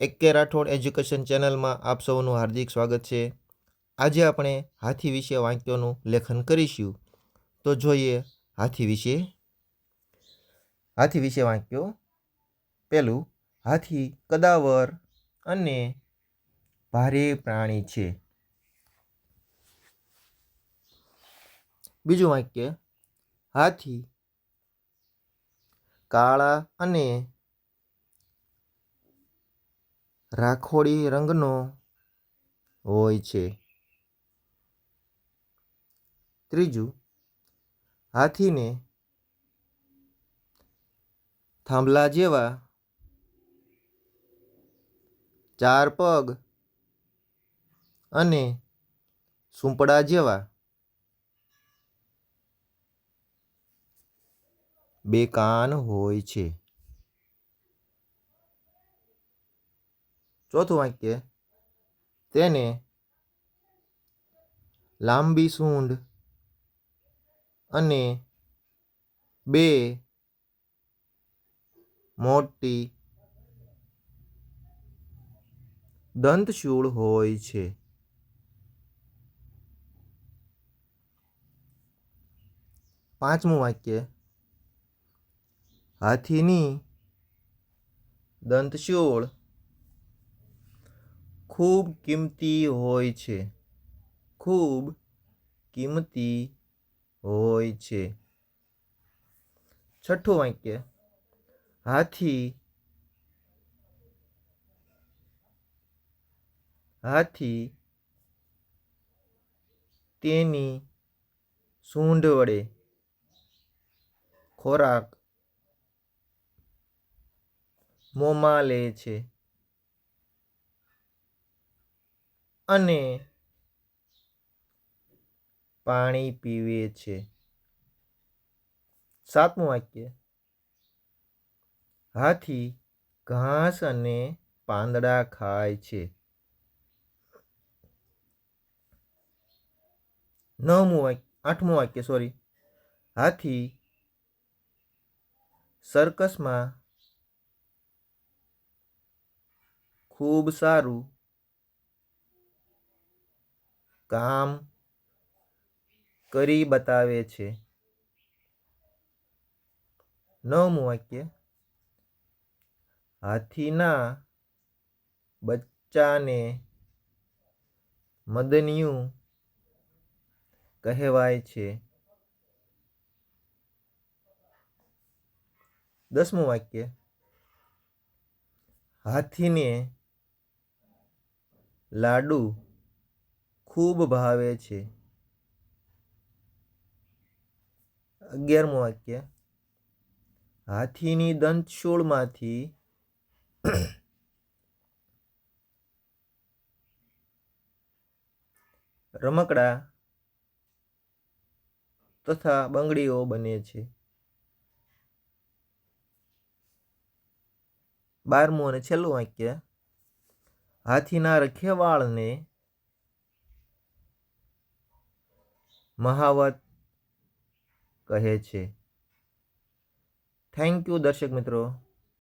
એક કે રાઠોડ એજ્યુકેશન ચેનલમાં આપ સૌનું હાર્દિક સ્વાગત છે. આજે આપણે હાથી વિશે વાક્યોનું લેખન કરીશું. તો જોઈએ હાથી વિશે. હાથી વિશે વાક્યો. પહેલું, હાથી કદાવર અને ભારે પ્રાણી છે. બીજું વાક્ય, હાથી કાળા અને રાખોડી રંગનો હોય છે. ત્રીજું, હાથીને થાંભલા જેવા ચાર પગ અને સૂંપડા જેવા બે કાન હોય છે. ચોથું વાક્ય, તેને લાંબી સૂંઢ અને બે મોટી દંતશૂળ હોય છે. પાંચમું વાક્ય, હાથીની દંતશૂળ ખૂબ કિંમતી હોય છે. ખૂબ કિંમતી હોય છે. છઠ્ઠું વાક્ય. હાથી હાથી તેની સૂંઢ વડે ખોરાક મોંમાં લે છે. અને પાણી પીવે છે. સાતમું વાક્ય. હાથી ઘાસ અને પાંદડા ખાય છે. નવમું વાક્ય, આઠમું વાક્ય સોરી હાથી સર્કસમાં ખૂબ સારું કામ કરી બતાવે છે. નવમું વાક્ય. હાથીના બચ્ચાને મદનિયું કહેવાય છે. દસમું વાક્ય. હાથીને લાડુ ખૂબ ભાવે છે. અગિયારમું વાક્ય. હાથીની દંતશૂળમાંથી રમકડા તથા બંગડીઓ બને છે. બારમું અને છેલ્લું વાક્ય. હાથીના રખેવાળને મહાવત કહે છે. થેન્ક યુ દર્શક મિત્રો.